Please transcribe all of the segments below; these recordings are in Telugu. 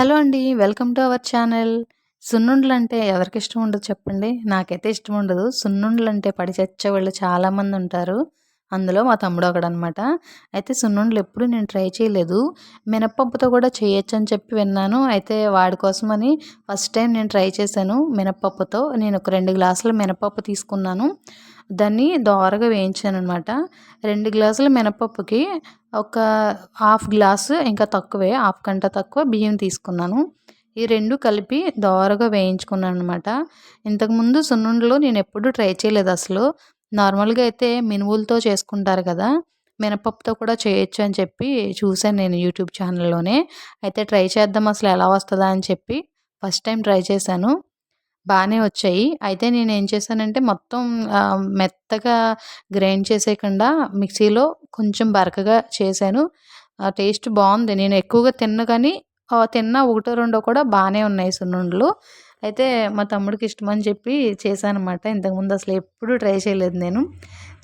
హలో అండి వెల్కమ్ టు అవర్ ఛానల్. సున్నుండలు అంటే ఎవరికి ఇష్టం ఉండదు చెప్పండి. నాకైతే ఇష్టం ఉండదు. సున్నుండలు అంటే పడి చచ్చేవాళ్ళు చాలామంది ఉంటారు. అందులో మా తమ్ముడు ఒకడనమాట అయితే సున్నుండలు ఎప్పుడు నేను ట్రై చేయలేదు. మినప్పప్పుతో కూడా చేయొచ్చు అని చెప్పి విన్నాను. అయితే వాడి కోసమని ఫస్ట్ టైం నేను ట్రై చేశాను. మినప్పప్పుతో నేను ఒక రెండు గ్లాసుల మినపప్పు తీసుకున్నాను. దాన్ని దోరగా వేయించాను అనమాట రెండు గ్లాసుల మినపప్పుకి ఒక హాఫ్ గ్లాసు ఇంకా తక్కువే హాఫ్ గంట తక్కువ బియ్యం తీసుకున్నాను. ఈ రెండు కలిపి దోరగా వేయించుకున్నాను అనమాట ఇంతకుముందు సున్నుండలు నేను ఎప్పుడూ ట్రై చేయలేదు అసలు. నార్మల్గా అయితే మినువులతో చేసుకుంటారు కదా మినపప్పుతో కూడా చేయొచ్చు అని చెప్పి చూశాను నేను యూట్యూబ్ ఛానల్లోనే. అయితే ట్రై చేద్దాం అసలు ఎలా వస్తుందా అని చెప్పి ఫస్ట్ టైం ట్రై చేశాను. బాగానే వచ్చాయి. అయితే నేను ఏం చేశానంటే మొత్తం మెత్తగా గ్రైండ్ చేసేయకుండా మిక్సీలో కొంచెం బరకగా చేశాను. టేస్ట్ బాగుంది నేను ఎక్కువగా తిన్న కానీ తిన్న ఒకటో రెండో కూడా బాగానే ఉన్నాయి సున్నుండలు. అయితే మా తమ్ముడికి ఇష్టమని చెప్పి చేశానమాట ఇంతకుముందు అసలు ఎప్పుడు ట్రై చేయలేదు నేను.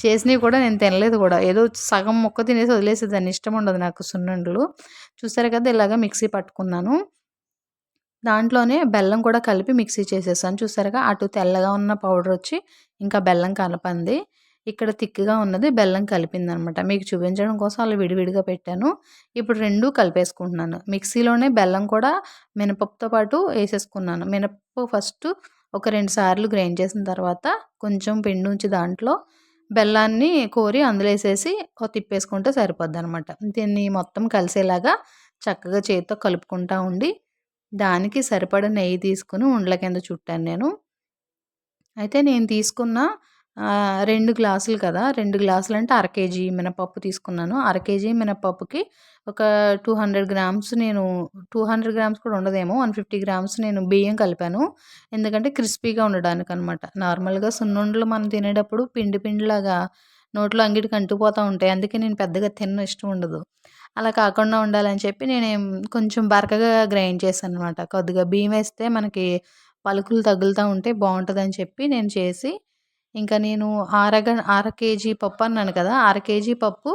చేసినవి కూడా నేను తినలేదు కూడా. ఏదో సగం మొక్క తినేసి వదిలేసేదాన్ని. ఇష్టం ఉండదు నాకు సున్నుండలు. చూసారు కదా ఇలాగ మిక్సీ పట్టుకున్నాను. దాంట్లోనే బెల్లం కూడా కలిపి మిక్సీ చేసేసాను. చూసారుగా అటు తెల్లగా ఉన్న పౌడర్ వచ్చి ఇంకా బెల్లం కలపంది. ఇక్కడ థిక్గా ఉన్నది బెల్లం కలిపింది అనమాట మీకు చూపించడం కోసం అలా విడివిడిగా పెట్టాను. ఇప్పుడు రెండు కలిపేసుకుంటున్నాను. మిక్సీలోనే బెల్లం కూడా మినపప్పుతో పాటు వేసేసుకున్నాను. మినపప్పు ఫస్ట్ ఒక రెండు సార్లు గ్రైండ్ చేసిన తర్వాత కొంచెం పిండి ఉంచి దాంట్లో బెల్లాన్ని కోరి అందులో వేసేసి తిప్పేసుకుంటే సరిపోద్ది అనమాట దీన్ని మొత్తం కలిసేలాగా చక్కగా చేతితో కలుపుకుంటా ఉండి దానికి సరిపడ నెయ్యి తీసుకుని ఉండల కింద చుట్టాను నేను. అయితే నేను తీసుకున్న రెండు గ్లాసులు కదా రెండు గ్లాసులు అంటే అర కేజీ మినపప్పు తీసుకున్నాను. అర కేజీ మినపప్పుకి ఒక టూ హండ్రెడ్ గ్రామ్స్ నేను టూ హండ్రెడ్ గ్రామ్స్ కూడా ఉండదేమో వన్ ఫిఫ్టీ గ్రామ్స్ నేను బియ్యం కలిపాను. ఎందుకంటే క్రిస్పీగా ఉండడానికి అనమాట నార్మల్గా సున్నుండలు మనం తినేటప్పుడు పిండి పిండిలాగా నోట్లో అంగిటికి అంటుపోతూ ఉంటాయి. అందుకే నేను పెద్దగా తిన్న ఇష్టం ఉండదు. అలా కాకుండా ఉండాలని చెప్పి నేను కొంచెం బరకగా గ్రైండ్ చేశాను అనమాట కొద్దిగా బియ్యం వేస్తే మనకి పలుకులు తగులుతూ ఉంటే బాగుంటుందని చెప్పి నేను చేసి ఇంకా నేను అరగ అర కేజీ పప్పు అన్నాను కదా అర కేజీ పప్పు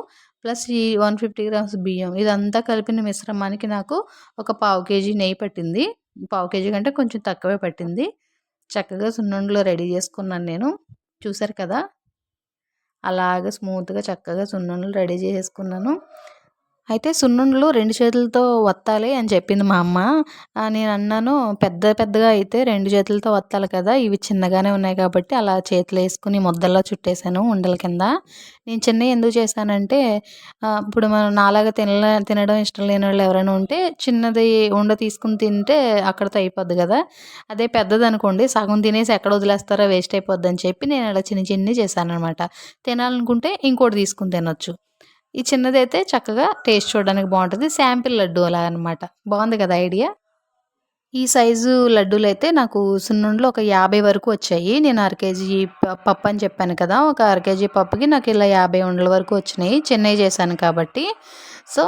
ప్లస్ ఈ వన్ ఫిఫ్టీ గ్రామ్స్ బియ్యం. ఇదంతా కలిపిన మిశ్రమానికి నాకు ఒక పావు కేజీ నెయ్యి పట్టింది. పావు కేజీ కంటే కొంచెం తక్కువే పట్టింది. చక్కగా సున్నుండలో రెడీ చేసుకున్నాను నేను. చూసారు కదా? అలాగ స్మూత్గా చక్కగా సున్నుండలు రెడీ చేసుకున్నాను అయితే సున్నుండలు రెండు చేతులతో వత్తాలి అని చెప్పింది మా అమ్మ. నేను అన్నాను పెద్ద పెద్దగా అయితే రెండు చేతులతో వత్తాలి కదా ఇవి చిన్నగానే ఉన్నాయి కాబట్టి అలా చేతులు వేసుకుని ముద్దల్లో చుట్టేసాను ఉండల కింద. నేను చిన్నవి ఎందుకు చేశానంటే ఇప్పుడు మనం నాలాగా తిన తినడం ఇష్టం లేని వాళ్ళు ఎవరైనా ఉంటే చిన్నది ఉండ తీసుకుని తింటే అక్కడితో అయిపోద్ది కదా. అదే పెద్దది అనుకోండి సగం తినేసి ఎక్కడ వదిలేస్తారో వేస్ట్ అయిపోద్ది అని చెప్పి నేను అలా చిన్న చిన్ని చేశాను అనమాట తినాలనుకుంటే ఇంకోటి తీసుకుని తినొచ్చు. ఈ చిన్నదైతే చక్కగా టేస్ట్ చూడడానికి బాగుంటుంది. శాంపిల్ లడ్డు అలా అనమాట బాగుంది కదా ఐడియా? ఈ సైజు లడ్డూలు అయితే నాకు సున్నుండలు ఒక యాభై వరకు వచ్చాయి. నేను అర కేజీ పప్పు అని చెప్పాను కదా ఒక అర కేజీ పప్పుకి నాకు ఇలా యాభై ఉండల వరకు వచ్చినాయి. చిన్నవి చేశాను కాబట్టి. సో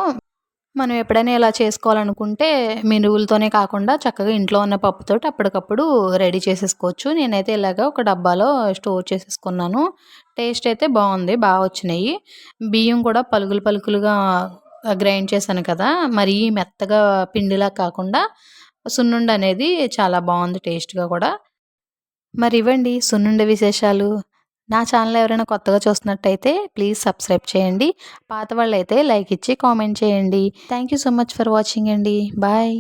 మనం ఎప్పుడైనా ఇలా చేసుకోవాలనుకుంటే మినువులతోనే కాకుండా చక్కగా ఇంట్లో ఉన్న పప్పుతో అప్పటికప్పుడు రెడీ చేసేసుకోవచ్చు. నేనైతే ఇలాగ ఒక డబ్బాలో స్టోర్ చేసేసుకున్నాను. టేస్ట్ అయితే బాగుంది బాగా వచ్చినాయి. బియ్యం కూడా పలుకులు పలుకులుగా గ్రైండ్ చేశాను కదా మరీ మెత్తగా పిండిలా కాకుండా సున్నుండ అనేది చాలా బాగుంది టేస్ట్గా కూడా. మరి ఇవ్వండి సున్నుండ విశేషాలు. నా ఛానల్ ఎవరైనా కొత్తగా చూస్తున్నట్టయితే ప్లీజ్ సబ్స్క్రైబ్ చేయండి. పాత వాళ్ళు అయితే లైక్ ఇచ్చి కామెంట్ చేయండి. Thank you so much for watching అండి. బాయ్.